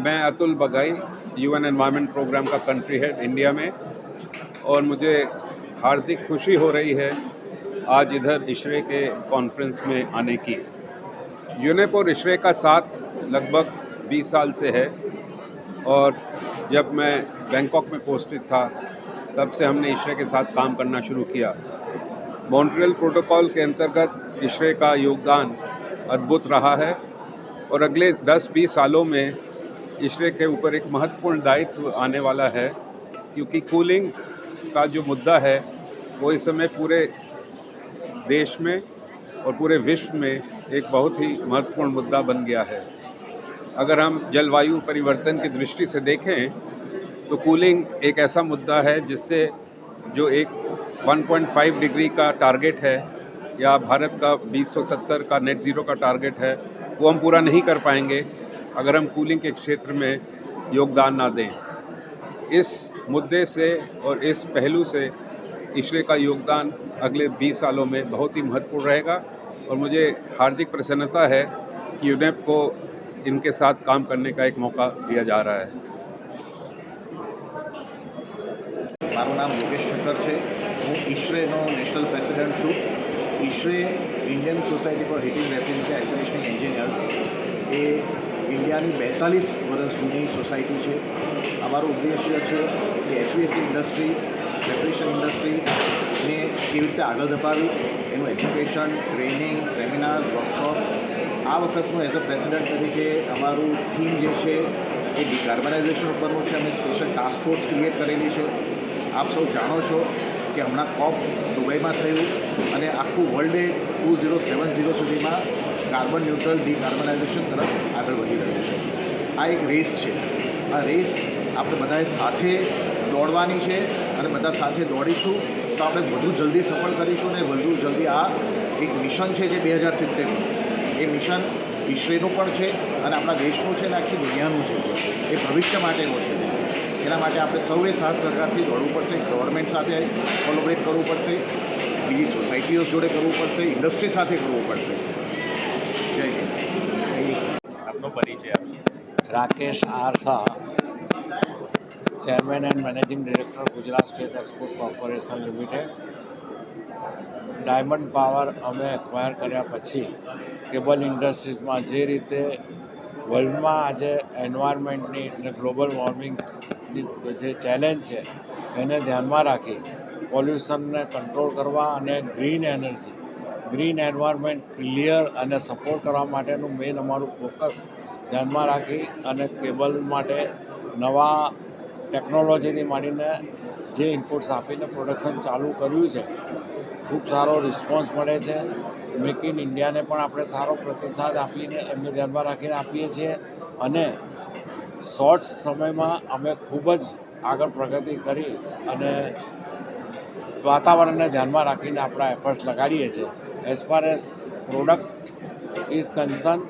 मैं Atul Bagai UN environment programme का country head India में। और मुझे हार्दिक खुशी हो रही है आज इधर इशरे के कॉन्फ्रेंस में आने की। यूनेप और इशरे का साथ लगभग 20 साल से है। और जब मैं बैंकॉक में पोस्टेड था, तब से हमने इशरे के साथ काम करना शुरू किया। मॉन्ट्रियल प्रोटोकॉल के अंतर्गत इशरे का योगदान अद्भुत रहा है। और अगले 10-20 सालों में इशरे के ऊपर एक महत्वपूर्ण दायित्व आने वाला है, क्योंकि कूलिंग का जो मुद्दा है, वो इस समय पूरे देश में और पूरे विश्व में एक बहुत ही महत्वपूर्ण मुद्दा बन गया है। अगर हम जलवायु परिवर्तन की दृष्टि से देखें तो कूलिंग एक ऐसा मुद्दा है जिससे जो एक 1.5 डिग्री का टारगेट है, या भारत का 2070 का नेट ज़ीरो का टारगेट है, वो हम पूरा नहीं कर पाएँगे। अगर हम कूलिंग के क्षेत्र में योगदान ना दें इस मुद्दे से और इस पहलू से इसरे का योगदान अगले 20 सालों में बहुत ही महत्वपूर्ण रहेगा और मुझे हार्दिक प्रसन्नता है कि यूनेप को इनके साथ काम करने का एक मौका दिया जा रहा है મારું નામ યોગેશ ઠક્કર છે હું ઈશરેનો નેશનલ પ્રેસિડેન્ટ છું ISHRAE Indian society for heating residency air conditioning engineers એ ઇન્ડિયાની બેતાલીસ વર્ષ જૂની સોસાયટી છે. અમારો ઉદ્દેશ્ય છે કે એચવીએસસી ઇન્ડસ્ટ્રી પ્રેપરેશન ઇન્ડસ્ટ્રીને કેવી રીતે આગળ ધપાવી, એનું એજ્યુકેશન, ટ્રેનિંગ સેમિનાર વર્કશોપ, આ વખતનું એઝ અ પ્રેસિડેન્ટ તરીકે અમારું થીમ જે છે એ ડિકાર્બનાઇઝેશન ઉપરનું છે. અમે સ્પેશિયલ ટાસ્ક ફોર્સ ક્રિએટ કરેલી છે. આપ સૌ જાણો છો કે હમણાં કોપ દુબઈમાં થયું અને આખું વર્લ્ડે ટુ ઝીરો સેવન ઝીરો સુધીમાં કાર્બન ન્યુટ્રલ ડિકાર્બનાઇઝેશન તરફ આગળ વધી રહ્યું છે. આ એક રેસ છે. આ રેસ આપણે બધાએ સાથે દોડવાની છે અને બધા સાથે દોડીશું તો આપણે વધુ જલ્દી સફળ કરીશું અને વધુ જલ્દી આ એક મિશન છે જે બે હજાર સિત્તેરનું. એ મિશન ઈસરેનું પણ છે અને આપણા દેશનું છે અને આખી દુનિયાનું છે. એ ભવિષ્ય માટેનું છે. એના માટે આપણે સૌએ સાથ સહકારથી દોડવું પડશે ગવર્મેન્ટ સાથે કોલોબરેટ કરવું પડશે, બીજી સોસાયટીઓ જોડે કરવું પડશે ઇન્ડસ્ટ્રી સાથે કરવું પડશે. આપનો પરિચય Rakesh R chairman and managing director, Gujarat state export corporation limited. Diamond power અમે એક્વાયર કર્યા પછી કેબલ ઇન્ડસ્ટ્રીઝમાં જે રીતે વર્લ્ડમાં આજે એન્વાયરમેન્ટની અને ગ્લોબલ વોર્મિંગની જે ચેલેન્જ છે, એને ધ્યાનમાં રાખી પોલ્યુશનને કંટ્રોલ કરવા અને green energy green environment clear અને સપોર્ટ કરવા માટેનું મેઇન અમારું ફોકસ. ધ્યાનમાં રાખી અને કેબલ માટે નવા ટેકનોલોજીથી માંડીને જે ઇનપુટ્સ આપીને પ્રોડક્શન ચાલુ કર્યું છે, ખૂબ સારો રિસ્પોન્સ મળે છે. મેક ઇન ઇન્ડિયાને પણ આપણે સારો પ્રતિસાદ આપીને એમને ધ્યાનમાં રાખીને આપીએ છીએ અને શોર્ટ સમયમાં અમે ખૂબ જ આગળ પ્રગતિ કરી અને વાતાવરણને ધ્યાનમાં રાખીને આપણા એફર્ટ્સ લગાડીએ છીએ. as far as product is concerned